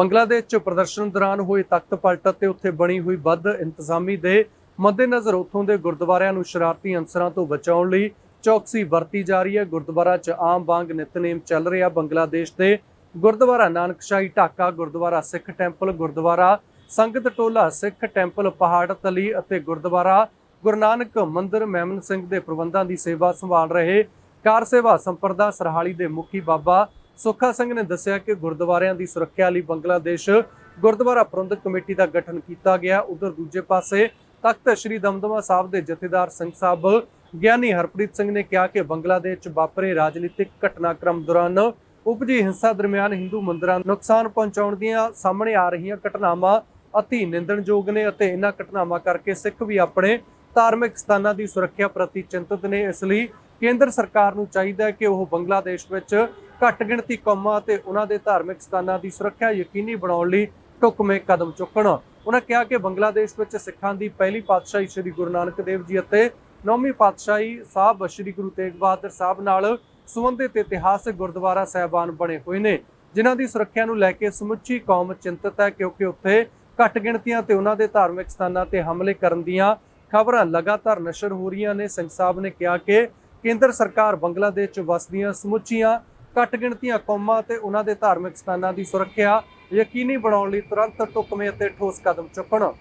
ਬੰਗਲਾਦੇਸ਼ 'ਚ ਪ੍ਰਦਰਸ਼ਨ ਦੌਰਾਨ ਹੋਏ ਤਖਤ ਪਲਟ ਅਤੇ ਉੱਥੇ ਬਣੀ ਹੋਈ ਵੱਧ ਇੰਤਜ਼ਾਮੀ ਦੇ ਮੱਦੇਨਜ਼ਰ ਉੱਥੋਂ ਦੇ ਗੁਰਦੁਆਰਿਆਂ ਨੂੰ ਸ਼ਰਾਰਤੀ ਅਨਸਰਾਂ ਤੋਂ ਬਚਾਉਣ ਲਈ ਚੌਕਸੀ ਵਰਤੀ ਜਾ ਰਹੀ ਹੈ। ਗੁਰਦੁਆਰਾ 'ਚ ਆਮ ਵਾਂਗ ਨਿਤਨੇਮ ਚੱਲ ਰਿਹਾ ਬੰਗਲਾਦੇਸ਼ ਦੇ ਗੁਰਦੁਆਰਾ ਨਾਨਕਸ਼ਾਹੀ ਢਾਕਾ, ਗੁਰਦੁਆਰਾ ਸਿੱਖ ਟੈਂਪਲ, ਗੁਰਦੁਆਰਾ ਸੰਗਤ ਟੋਲਾ, ਸਿੱਖ ਟੈਂਪਲ ਪਹਾੜ ਤਲੀ ਅਤੇ ਗੁਰਦੁਆਰਾ ਗੁਰੂ ਨਾਨਕ ਮੰਦਿਰ ਮੈਮਨ ਸਿੰਘ ਦੇ ਪ੍ਰਬੰਧਾਂ ਦੀ ਸੇਵਾ ਸੰਭਾਲ ਰਹੇ ਕਾਰ ਸੇਵਾ ਸੰਪਰਦਾ ਸਰਹਾਲੀ ਦੇ ਮੁਖੀ ਬਾਬਾ ਸੁੱਖਾ ਸਿੰਘ ਨੇ ਦੱਸਿਆ ਕਿ ਗੁਰਦੁਆਰਿਆਂ ਦੀ ਸੁਰੱਖਿਆ ਲਈ ਬੰਗਲਾਦੇਸ਼ ਗੁਰਦੁਆਰਾ ਪ੍ਰਬੰਧਕ ਕਮੇਟੀ ਦਾ ਗਠਨ ਕੀਤਾ ਗਿਆ। ਉਧਰ ਦੂਜੇ ਪਾਸੇ ਤਖਤ ਸ੍ਰੀ ਦਮਦਮਾ ਸਾਹਿਬ ਦੇ ਜਥੇਦਾਰ ਸਿੰਘ ਸਾਹਿਬ ਗਿਆਨੀ ਹਰਪ੍ਰੀਤ ਸਿੰਘ ਨੇ ਕਿਹਾ ਕਿ ਬੰਗਲਾਦੇਸ਼ 'ਚ ਵਾਪਰੇ ਰਾਜਨੀਤਿਕ ਘਟਨਾਕ੍ਰਮ ਦੌਰਾਨ ਉਪਜੀ ਹਿੰਸਾ ਦਰਮਿਆਨ ਹਿੰਦੂ ਮੰਦਰਾਂ ਨੂੰ ਨੁਕਸਾਨ ਪਹੁੰਚਾਉਣ ਦੀਆਂ ਸਾਹਮਣੇ ਆ ਰਹੀਆਂ ਘਟਨਾਵਾਂ ਅਤੀ ਨਿੰਦਣਯੋਗ ਨੇ ਅਤੇ ਇਹਨਾਂ ਘਟਨਾਵਾਂ ਕਰਕੇ ਸਿੱਖ ਵੀ ਆਪਣੇ ਧਾਰਮਿਕ ਸਥਾਨਾਂ ਦੀ ਸੁਰੱਖਿਆ ਪ੍ਰਤੀ ਚਿੰਤਤ ਨੇ। ਇਸ ਲਈ ਕੇਂਦਰ ਸਰਕਾਰ ਨੂੰ ਚਾਹੀਦਾ ਹੈ ਕਿ ਉਹ ਬੰਗਲਾਦੇਸ਼ ਵਿੱਚ ਘੱਟ ਗਿਣਤੀ ਕੌਮਾਂ ਅਤੇ ਉਹਨਾਂ ਦੇ ਧਾਰਮਿਕ ਸਥਾਨਾਂ ਦੀ ਸੁਰੱਖਿਆ ਯਕੀਨੀ ਬਣਾਉਣ ਲਈ ਢੁਕਵੇਂ ਕਦਮ ਚੁੱਕਣ। ਉਹਨਾਂ ਕਿਹਾ ਕਿ ਬੰਗਲਾਦੇਸ਼ ਵਿੱਚ ਸਿੱਖਾਂ ਦੀ ਪਹਿਲੀ ਪਾਤਸ਼ਾਹੀ ਸ੍ਰੀ ਗੁਰੂ ਨਾਨਕ ਦੇਵ ਜੀ ਅਤੇ ਨੌਵੀਂ ਪਾਤਸ਼ਾਹੀ ਸਾਹਿਬ ਸ੍ਰੀ ਗੁਰੂ ਤੇਗ ਬਹਾਦਰ ਸਾਹਿਬ ਨਾਲ ਸੰਬੰਧਿਤ ਇਤਿਹਾਸਕ ਗੁਰਦੁਆਰਾ ਸਾਹਿਬਾਨ ਬਣੇ ਹੋਏ ਨੇ, ਜਿਨ੍ਹਾਂ ਦੀ ਸੁਰੱਖਿਆ ਨੂੰ ਲੈ ਕੇ ਸਮੁੱਚੀ ਕੌਮ ਚਿੰਤਤ ਹੈ ਕਿਉਂਕਿ ਉੱਥੇ ਘੱਟ ਗਿਣਤੀਆਂ ਤੇ ਉਹਨਾਂ ਦੇ ਧਾਰਮਿਕ ਸਥਾਨਾਂ ਤੇ ਹਮਲੇ ਕਰਨ ਦੀਆਂ ਖਬਰਾਂ ਲਗਾਤਾਰ ਨਸ਼ਰ ਹੋ ਰਹੀਆਂ ਨੇ। ਸਿੰਘ ਸਾਹਿਬ ਨੇ ਕਿਹਾ ਕਿ ਕੇਂਦਰ ਸਰਕਾਰ ਬੰਗਲਾਦੇਸ਼ 'ਚ ਵਸਦੀਆਂ ਸਮੁੱਚੀਆਂ ਘੱਟ ਗਿਣਤੀਆਂ ਕੌਮਾਂ ਤੇ ਉਹਨਾਂ ਦੇ ਧਾਰਮਿਕ ਸਥਾਨਾਂ ਦੀ ਸੁਰੱਖਿਆ ਯਕੀਨੀ ਬਣਾਉਣ ਲਈ ਤੁਰੰਤ ਢੁਕਵੇਂ ਅਤੇ ਠੋਸ ਕਦਮ ਚੁੱਕਣ।